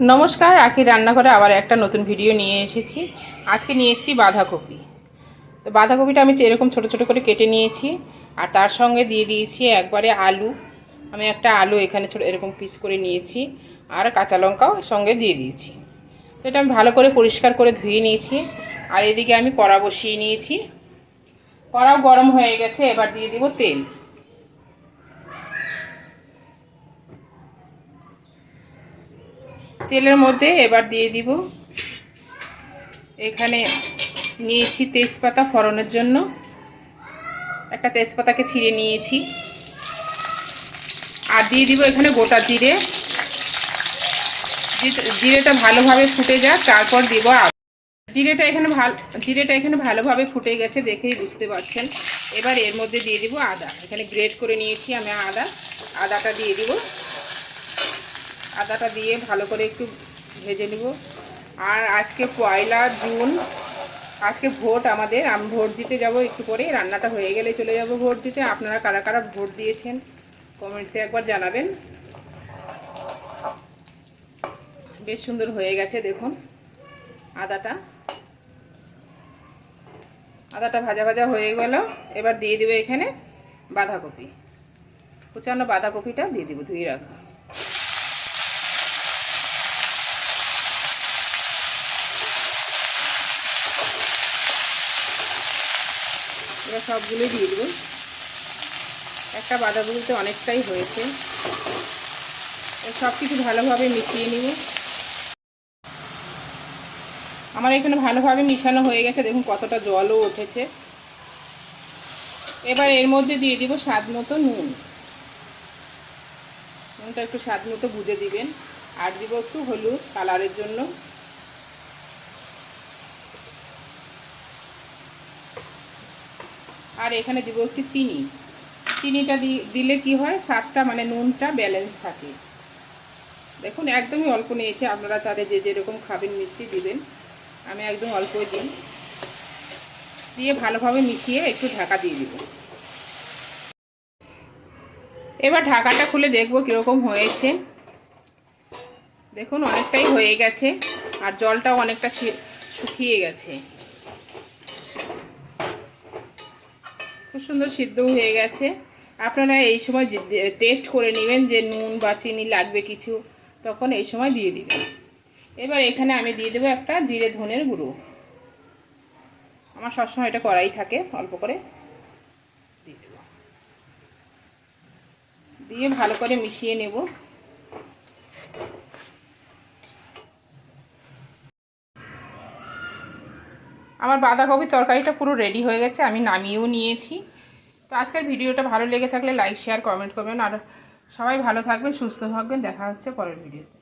নমস্কার, রাখি রান্নাঘরে আবার একটা নতুন ভিডিও নিয়ে এসেছি। আজকে নিয়ে এসেছি বাঁধাকপি। তো বাঁধাকপিটা আমি এরকম ছোট ছোট করে কেটে নিয়েছি আর তার সঙ্গে দিয়ে দিয়েছি একবারে আলু। আমি একটা আলু এখানে ছোট এরকম পিস করে নিয়েছি আর কাঁচা লঙ্কাও সঙ্গে দিয়ে দিয়েছি। তো এটা আমি ভালো করে পরিষ্কার করে ধুয়ে নিয়েছি আর এদিকে আমি কড়া বসিয়ে নিয়েছি। কড়াও গরম হয়ে গেছে, এবার দিয়ে দিব তেল। তেলের মধ্যে এবার দিয়ে দিব। এখানে নিয়েছি তেজপাতা ফোড়নের জন্য। একটা তেজপাতাকে ছিঁড়ে নিয়েছি। আর দিয়ে দিব এখানে গোটা জিরে। জিরেটা ভালোভাবে ফুটে যাক, তারপর দিব জিরেটা এখানে ভালো জিরেটা এখানে ভালোভাবে ফুটে গেছে দেখেই বুঝতে পারছেন। এবার এর মধ্যে দিয়ে দিব আদা। এখানে গ্রেট করে নিয়েছি আমি আদা। আদাটা দিয়ে দিব। আদাটা দিয়ে ভালো করে একটু ভেজে নেব। আর আজকে পয়লা জুন, আজকে ভোট আমাদের, আমি ভোট দিতে যাব একটু পরে রান্নাটা হয়ে গেলে চলে যাব ভোট দিতে। আপনারা কারা কারা ভোট দিয়েছেন কমেন্টসে একবার জানাবেন। বেশ সুন্দর হয়ে গেছে, দেখুন, আদাটা। আদাটা ভাজা ভাজা হয়ে গেল, এবার দিয়ে দেবে এখানে বাঁধাকপি। কুচানো বাঁধাকপিটা দিয়ে দেবো ধুয়ে রাখা। এবার সবগুলোই দিয়ে দেবো। একটা বাঁধাকপিতে অনেকটাই হয়েছে। সব কিছু ভালোভাবে মিশিয়ে নিব। আমার এখানে ভালোভাবে মিশানো হয়ে গেছে। দেখুন কতটা জলও উঠেছে। এবার এর মধ্যে দিয়ে দিব স্বাদ মতো নুন। নুনটা একটু স্বাদ মতো বুঝে দিবেন। আর দিব একটু হলুদ কালারের জন্য। আর এখানে দিব একটু চিনি। চিনিটা দিলে কি হয়, স্বাদটা মানে নুনটা ব্যালেন্স থাকে। দেখুন, একদমই অল্প নিয়েছি, আপনারা চারে যে যেরকম খাবেন মিষ্টি দিবেন। আমি একদম অল্পই দিই। দিয়ে ভালোভাবে মিশিয়ে একটু ঢাকা দিয়ে দিব। এবার ঢাকাটা খুলে দেখব কীরকম হয়েছে। দেখুন, অনেকটাই হয়ে গেছে, আর জলটাও অনেকটা শুকিয়ে গেছে। খুব সুন্দর সিদ্ধ হয়ে গেছে। আপনারা এই সময় টেস্ট করে নেবেন যে নুন বা চিনি লাগবে কিছু, তখন এই সময় দিয়ে দিবেন। এবার এখানে আমি দিয়ে দেবো একটা জিরে ধনের গুঁড়ো। আমার সবসময় এটা করাই থাকে, অল্প করে। দিয়ে দেবো। দিয়ে ভালো করে মিশিয়ে নেব। আমার বাঁধাকপির তরকারিটা পুরো রেডি হয়ে গেছে, আমি নামিয়েও নিয়েছি। তো আজকের ভিডিওটা ভালো লেগে থাকলে লাইক শেয়ার কমেন্ট করবেন। আর সবাই ভালো থাকবেন, সুস্থ থাকবেন। দেখা হচ্ছে পরের ভিডিওতে।